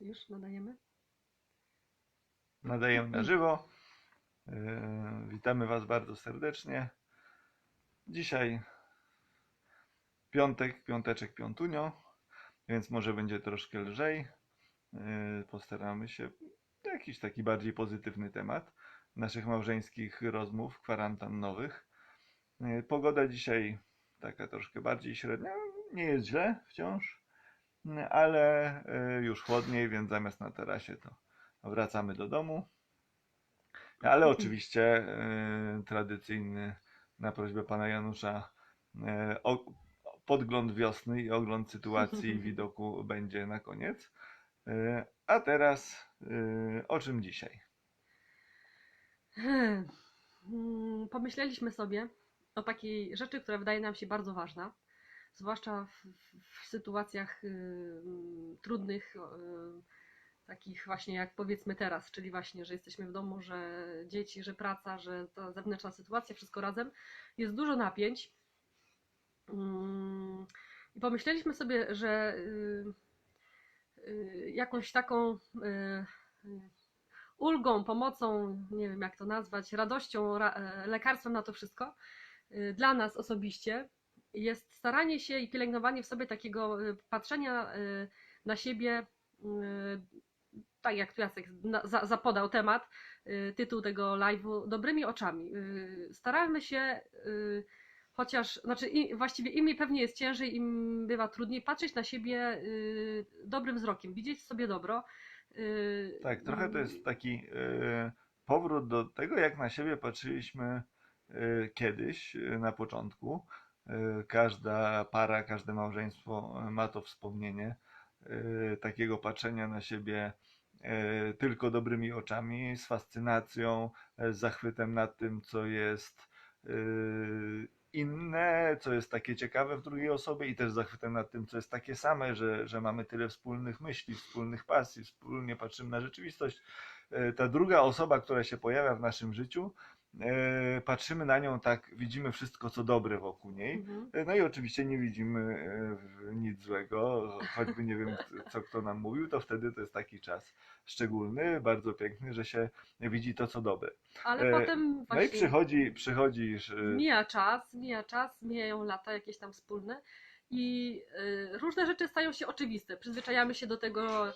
Już nadajemy? Nadajemy na żywo. Yy, Witamy Was bardzo serdecznie. Dzisiaj piątek, piąteczek, piątunio, więc może będzie troszkę lżej. Yy, Postaramy się jakiś taki bardziej pozytywny temat naszych małżeńskich rozmów kwarantannowych. Yy, Pogoda dzisiaj taka troszkę bardziej średnia. Nie jest źle wciąż, ale yy, już chłodniej, więc zamiast na tarasie to wracamy do domu. Ale oczywiście y, tradycyjny na prośbę pana Janusza y, podgląd wiosny i ogląd sytuacji i widoku będzie na koniec. Y, a teraz y, o czym dzisiaj? Hmm. Mm, Pomyśleliśmy sobie o takiej rzeczy, która wydaje nam się bardzo ważna, zwłaszcza w, w, sytuacjach y, trudnych, y, takich właśnie jak powiedzmy teraz, czyli właśnie, że jesteśmy w domu, że dzieci, że praca, że ta zewnętrzna sytuacja, wszystko razem. Jest dużo napięć. Mm, I pomyśleliśmy sobie, że y, jakąś taką ulgą, pomocą, nie wiem jak to nazwać, radością, ra, lekarstwem na to wszystko, dla nas osobiście jest staranie się i pielęgnowanie w sobie takiego y, patrzenia y, na siebie, y, tak jak tu Jacek zapodał temat, tytuł tego live'u, dobrymi oczami. Staramy się, chociaż, znaczy właściwie im pewnie jest ciężej, im bywa trudniej, patrzeć na siebie dobrym wzrokiem, widzieć sobie dobro. Tak, trochę to jest taki powrót do tego, jak na siebie patrzyliśmy kiedyś, na początku. Y, Każda para, każde małżeństwo y, ma to wspomnienie y, takiego patrzenia na siebie tylko dobrymi oczami, z fascynacją, z zachwytem nad tym, co jest inne, co jest takie ciekawe w drugiej osobie i też zachwytem nad tym, co jest takie same, że, że mamy tyle wspólnych myśli, wspólnych pasji, wspólnie patrzymy na rzeczywistość. Ta druga osoba, która się pojawia w naszym życiu, patrzymy na nią tak, widzimy wszystko, co dobre wokół niej. Mhm. E, No i oczywiście nie widzimy e, nic złego, choćby nie wiem, co kto nam mówił, to wtedy to jest taki czas szczególny, bardzo piękny, że się widzi to, co dobre. Ale E, potem No i właśnie przychodzi, przychodzisz. e, mija czas, mija czas, mijają lata jakieś tam wspólne i różne rzeczy stają się oczywiste. Przyzwyczajamy się do tego.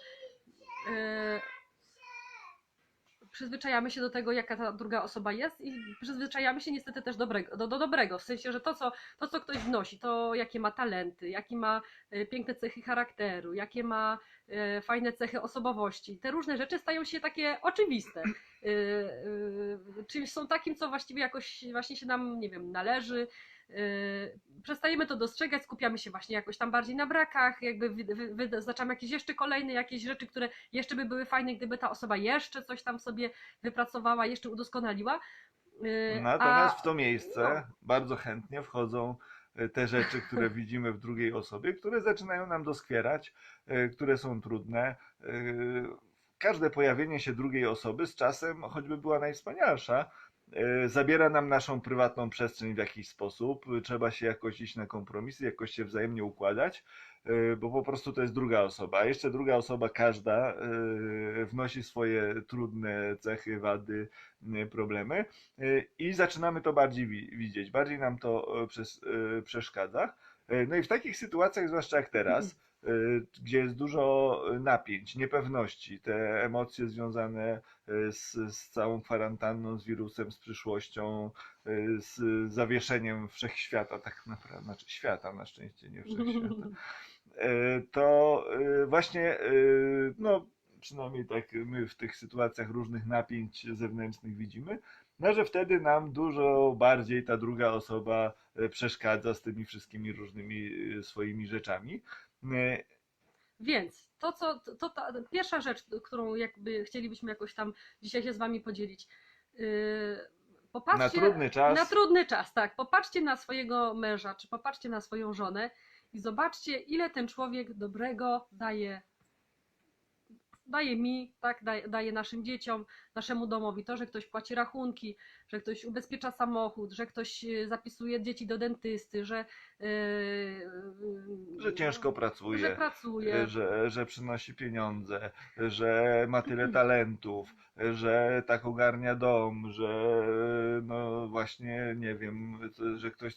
Przyzwyczajamy się do tego, jaka ta druga osoba jest, i przyzwyczajamy się niestety też dobrego, do, do dobrego. W sensie, że to co, to, co ktoś wnosi, to jakie ma talenty, jakie ma y, piękne cechy charakteru, jakie ma y, fajne cechy osobowości. Te różne rzeczy stają się takie oczywiste. Y, czymś są takim, co właściwie jakoś właśnie się nam, nie wiem, należy. Y, Przestajemy to dostrzegać, skupiamy się właśnie jakoś tam bardziej na brakach, jakby wy- wy- wyznaczamy jakieś jeszcze kolejne jakieś rzeczy, które jeszcze by były fajne, gdyby ta osoba jeszcze coś tam sobie wypracowała, jeszcze udoskonaliła. Y, Natomiast a- w to miejsce no. bardzo chętnie wchodzą e, te rzeczy, które widzimy w drugiej osobie, które zaczynają nam doskwierać, które są trudne. Każde pojawienie się drugiej osoby z czasem, choćby była najwspanialsza, zabiera nam naszą prywatną przestrzeń w jakiś sposób. Trzeba się jakoś iść na kompromisy, jakoś się wzajemnie układać, e, bo po prostu to jest druga osoba. A jeszcze druga osoba, każda, e, wnosi swoje trudne cechy, wady, problemy. Y, i zaczynamy to bardziej wi- widzieć, bardziej nam to przeszkadza. E, No i w takich sytuacjach, zwłaszcza jak teraz, e, gdzie jest dużo napięć, niepewności, te emocje związane e, z, z całą kwarantanną, z wirusem, z przyszłością, e, z zawieszeniem wszechświata, tak naprawdę, znaczy świata na szczęście, nie wszechświata. E, to e, właśnie, e, no przynajmniej tak my w tych sytuacjach różnych napięć zewnętrznych widzimy, no że wtedy nam dużo bardziej ta druga osoba e, przeszkadza z tymi wszystkimi różnymi e, swoimi rzeczami. E, Więc to, co, to ta pierwsza rzecz, którą jakby chcielibyśmy jakoś tam dzisiaj się z Wami podzielić. Popatrzcie, Na trudny czas. Na trudny czas, tak. Popatrzcie na swojego męża, czy popatrzcie na swoją żonę i zobaczcie, ile ten człowiek dobrego daje daje mi, tak, daje, daje naszym dzieciom, naszemu domowi to, że ktoś płaci rachunki, że ktoś ubezpiecza samochód, że ktoś e, zapisuje dzieci do dentysty, że, e, Że ciężko pracuje. że pracuje. że, że przynosi pieniądze, że ma tyle talentów, że tak ogarnia dom, że no właśnie, nie wiem, że ktoś,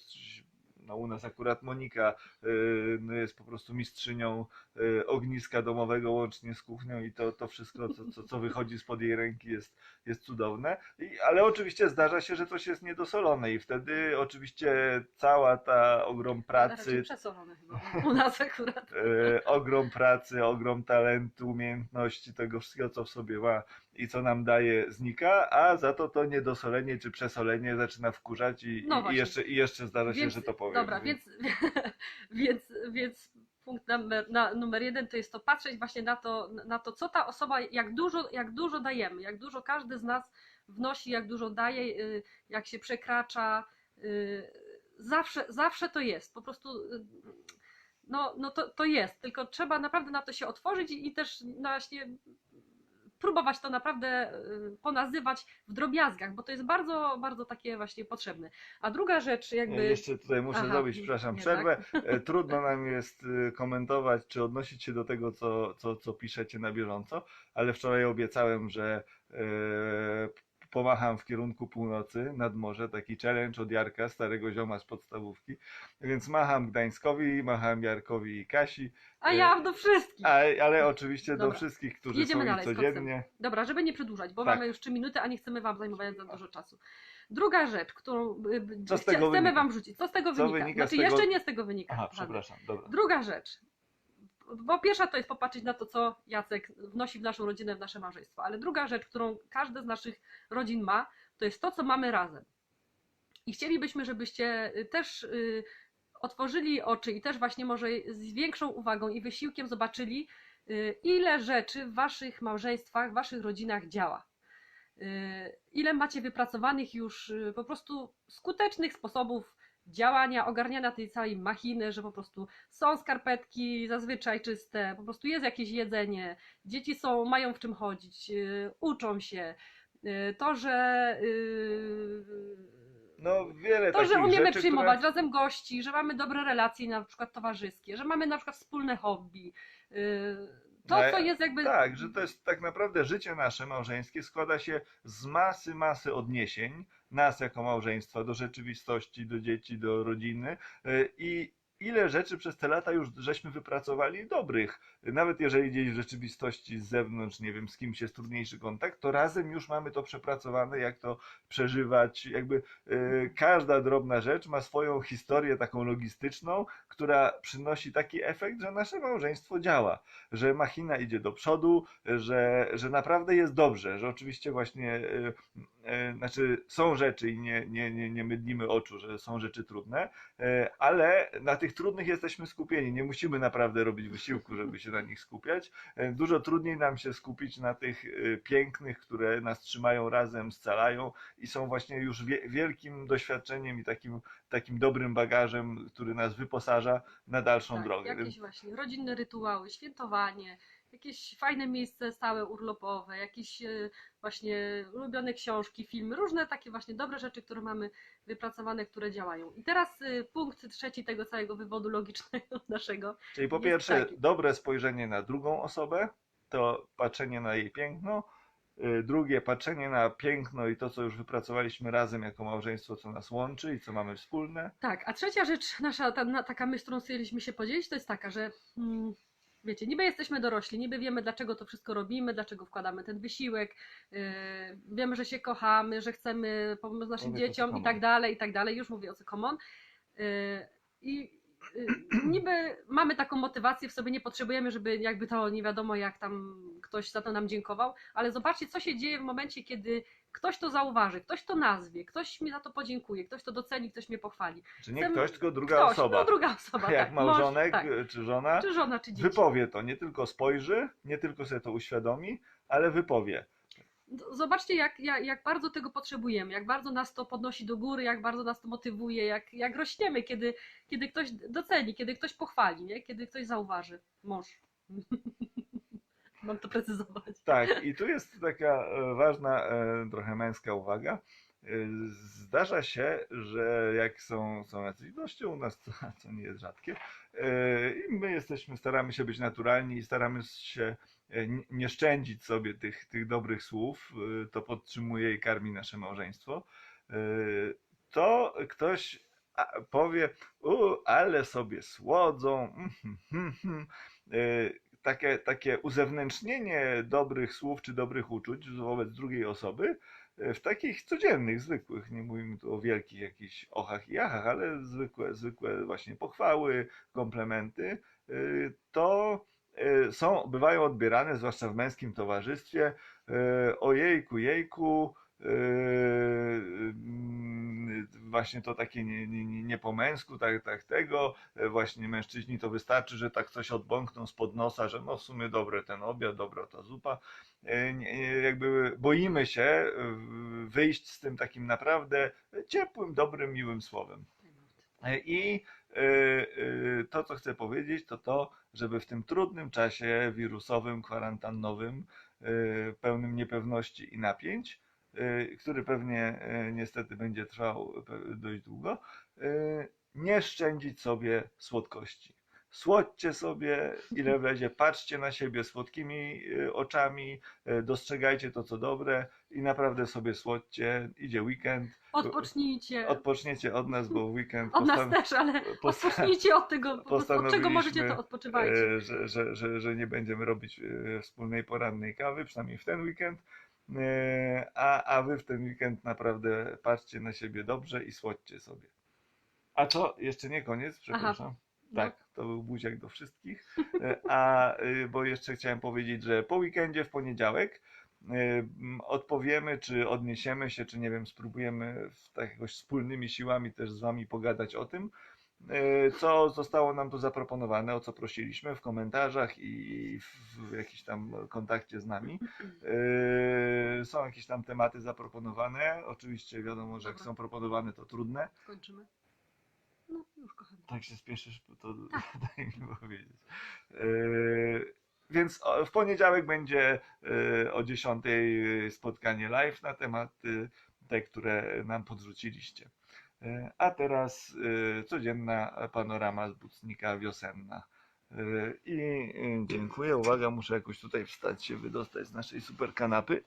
no u nas akurat Monika y, no jest po prostu mistrzynią y, ogniska domowego łącznie z kuchnią i to, to wszystko, co, co, co wychodzi spod jej ręki jest, jest cudowne. I, ale oczywiście zdarza się, że coś jest niedosolone i wtedy oczywiście cała ta ogrom pracy, przesolone chyba u nas akurat. e, ogrom pracy, ogrom talentu, umiejętności, tego wszystkiego, co w sobie ma i co nam daje, znika, a za to to niedosolenie czy przesolenie zaczyna wkurzać i, No i, jeszcze, i jeszcze zdarza się, Więc- że to powiem. Dobra, więc, więc, więc punkt numer, na, numer jeden to jest to patrzeć właśnie na to, na to, co ta osoba, jak dużo, jak dużo dajemy, jak dużo każdy z nas wnosi, jak dużo daje, y, jak się przekracza. y, Zawsze, zawsze to jest. Po prostu y, no, no to, to jest, tylko trzeba naprawdę na to się otworzyć i, i też właśnie próbować to naprawdę y, ponazywać w drobiazgach, bo to jest bardzo, bardzo takie właśnie potrzebne. A druga rzecz jakby... Jeszcze tutaj muszę Aha, zrobić, przepraszam, przerwę. E, Trudno nam jest e, komentować czy odnosić się do tego, co, co, co piszecie na bieżąco, ale wczoraj obiecałem, że e, pomacham w kierunku północy nad morze, taki challenge od Jarka, starego zioma z podstawówki. Więc macham Gdańskowi, macham Jarkowi i Kasi, A ja do wszystkich. ale, ale oczywiście do Dobra. wszystkich, którzy Jedziemy są dalej z codziennie. Dobra, żeby nie przedłużać, bo Tak. mamy już 3 minuty, a nie chcemy Wam zajmować za dużo czasu. Druga rzecz, którą y, y, z chcemy wynika? Wam rzucić. Co z tego Co wynika? wynika z Znaczy tego- jeszcze nie z tego wynika. Aha, przepraszam, dobra. Druga rzecz. Bo pierwsza to jest popatrzeć na to, co Jacek wnosi w naszą rodzinę, w nasze małżeństwo. Ale druga rzecz, którą każdy z naszych rodzin ma, to jest to, co mamy razem. I chcielibyśmy, żebyście y, też y, otworzyli oczy i też właśnie może z większą uwagą i wysiłkiem zobaczyli, y, ile rzeczy w waszych małżeństwach, w waszych rodzinach działa. Ile macie wypracowanych już po prostu skutecznych sposobów działania, ogarniania tej całej machiny, że po prostu są skarpetki zazwyczaj czyste, po prostu jest jakieś jedzenie, dzieci są, mają w czym chodzić, y, uczą się. Y, To, że y, No wiele to, że umiemy rzeczy, przyjmować razem gości, że mamy dobre relacje na przykład towarzyskie, że mamy na przykład wspólne hobby. y, To, No, co jest jakby. Tak, że to jest tak naprawdę życie nasze małżeńskie składa się z masy, masy odniesień nas jako małżeństwa do rzeczywistości, do dzieci, do rodziny y, i ile rzeczy przez te lata już żeśmy wypracowali dobrych. Nawet jeżeli gdzieś w rzeczywistości z zewnątrz, nie wiem, z kimś jest trudniejszy kontakt, to razem już mamy to przepracowane, jak to przeżywać. Jakby y, każda drobna rzecz ma swoją historię taką logistyczną, która przynosi taki efekt, że nasze małżeństwo działa że machina idzie do przodu, że, że naprawdę jest dobrze, że oczywiście właśnie, e, znaczy są rzeczy i nie, nie, nie, nie mydlimy oczu, że są rzeczy trudne, ale na tych trudnych jesteśmy skupieni, nie musimy naprawdę robić wysiłku, żeby się na nich skupiać. E, Dużo trudniej nam się skupić na tych e, pięknych, które nas trzymają razem, scalają i są właśnie już wie, wielkim doświadczeniem i takim, takim dobrym bagażem, który nas wyposaża na dalszą tak, drogę. jakieś właśnie rodzinne rytuały, świętowanie, jakieś fajne miejsce stałe urlopowe, jakieś e, właśnie ulubione książki, filmy, różne takie właśnie dobre rzeczy, które mamy wypracowane, które działają. I teraz e, punkt trzeci tego całego wywodu logicznego naszego. Czyli po pierwsze, taki. dobre spojrzenie na drugą osobę, to patrzenie na jej piękno. Y, Drugie, patrzenie na piękno i to, co już wypracowaliśmy razem jako małżeństwo, co nas łączy i co mamy wspólne. Tak, a trzecia rzecz, nasza ta, taka myśl, którą chcieliśmy się podzielić, to jest taka, że mm, wiecie, niby jesteśmy dorośli, niby wiemy, dlaczego to wszystko robimy, dlaczego wkładamy ten wysiłek, yy, wiemy, że się kochamy, że chcemy pomóc naszym Mówię dzieciom i tak dalej, i tak dalej, już mówię o co common. Yy, I niby mamy taką motywację w sobie, nie potrzebujemy, żeby jakby to nie wiadomo jak tam ktoś za to nam dziękował, ale zobaczcie, co się dzieje w momencie, kiedy ktoś to zauważy, ktoś to nazwie, ktoś mi za to podziękuje, ktoś to doceni, ktoś mnie pochwali. Czy nie ktoś, tylko druga Ktoś, osoba. No, druga osoba. Jak tak. małżonek Mąż, tak. y, czy żona, Czy żona, czy dzieci. wypowie to. Nie tylko spojrzy, nie tylko sobie to uświadomi, ale wypowie. Zobaczcie, jak, jak, jak bardzo tego potrzebujemy, jak bardzo nas to podnosi do góry, jak bardzo nas to motywuje, jak, jak rośniemy, kiedy, kiedy ktoś doceni, kiedy ktoś pochwali, nie? kiedy ktoś zauważy. Mąż. mam to precyzować. Tak, i tu jest taka e, ważna, e, trochę męska uwaga. E, Zdarza się, że jak są, są jacyś goście u nas, co, nie jest rzadkie, i my jesteśmy, staramy się być naturalni i staramy się nie szczędzić sobie tych, tych dobrych słów, e, to podtrzymuje i karmi nasze małżeństwo, e, to ktoś powie, u, ale sobie słodzą, mhm, mhm. E, takie, takie uzewnętrznienie dobrych słów czy dobrych uczuć wobec drugiej osoby e, w takich codziennych, zwykłych, nie mówimy tu o wielkich jakichś ochach i achach, ale zwykłe, zwykłe właśnie pochwały, komplementy, e, to e, są, bywają odbierane, zwłaszcza w męskim towarzystwie, e, ojejku, jejku, e, mm, właśnie to takie nie, nie, nie, po męsku, tak, tak tego, e, właśnie mężczyźni to wystarczy, że tak coś odbąkną spod nosa, że no w sumie dobre ten obiad, dobra ta zupa. E, Jakby boimy się e, wyjść z tym takim naprawdę ciepłym, dobrym, miłym słowem. E, I e, e, to, co chcę powiedzieć, to to, żeby w tym trudnym czasie wirusowym, kwarantannowym, e, pełnym niepewności i napięć, e, który pewnie e, niestety będzie trwał dość długo, nie szczędzić sobie słodkości. Słodźcie sobie, ile wlezie, patrzcie na siebie słodkimi e, oczami, e, dostrzegajcie to, co dobre i naprawdę sobie słodźcie. Idzie weekend, Odpocznijcie. odpoczniecie od nas, bo weekend Od nas postan- też, ale odpocznijcie od tego, od czego możecie, to odpoczywajcie. e, że, że, że, że nie będziemy robić wspólnej porannej kawy, przynajmniej w ten weekend. A, a wy w ten weekend naprawdę patrzcie na siebie dobrze i słodźcie sobie. A co? Jeszcze nie koniec, przepraszam. No. Tak, to był buziak do wszystkich. E, A, y, bo jeszcze chciałem powiedzieć, że po weekendzie w poniedziałek m, odpowiemy, czy odniesiemy się, czy nie wiem, spróbujemy w, tak jakoś wspólnymi siłami też z Wami pogadać o tym, co zostało nam tu zaproponowane, o co prosiliśmy w komentarzach i w, jakimś tam kontakcie z nami. Są jakieś tam tematy zaproponowane. Oczywiście wiadomo, że jak są proponowane, to trudne. Skończymy. Tak się spieszysz, to daj mi powiedzieć. Yy, Więc w poniedziałek będzie yy, o 10 spotkanie live na tematy te, które nam podrzuciliście. A teraz codzienna panorama z Bucnika wiosenna. I dziękuję. Uwaga, muszę jakoś tutaj wstać się, wydostać z naszej super kanapy.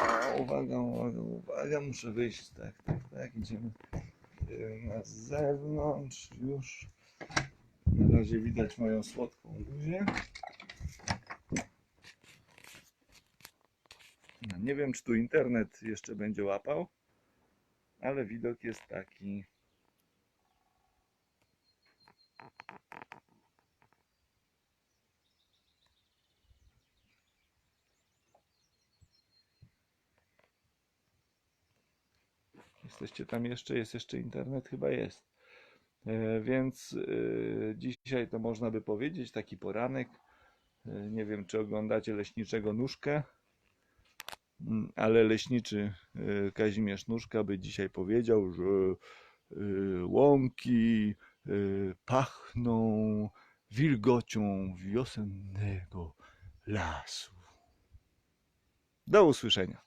A, Uwaga, uwaga, uwaga, muszę wyjść. Tak, tak, tak, idziemy y, na zewnątrz już. Na razie widać moją słodką buzię. No, nie wiem, czy tu internet jeszcze będzie łapał, ale widok jest taki. Jesteście tam jeszcze? Jest jeszcze internet? Chyba jest. E, Więc e, dzisiaj to można by powiedzieć taki poranek. E, Nie wiem, czy oglądacie leśniczego nóżkę, Mm, ale leśniczy Kazimierz Nóżka by dzisiaj powiedział, że łąki pachną wilgocią wiosennego lasu. Do usłyszenia.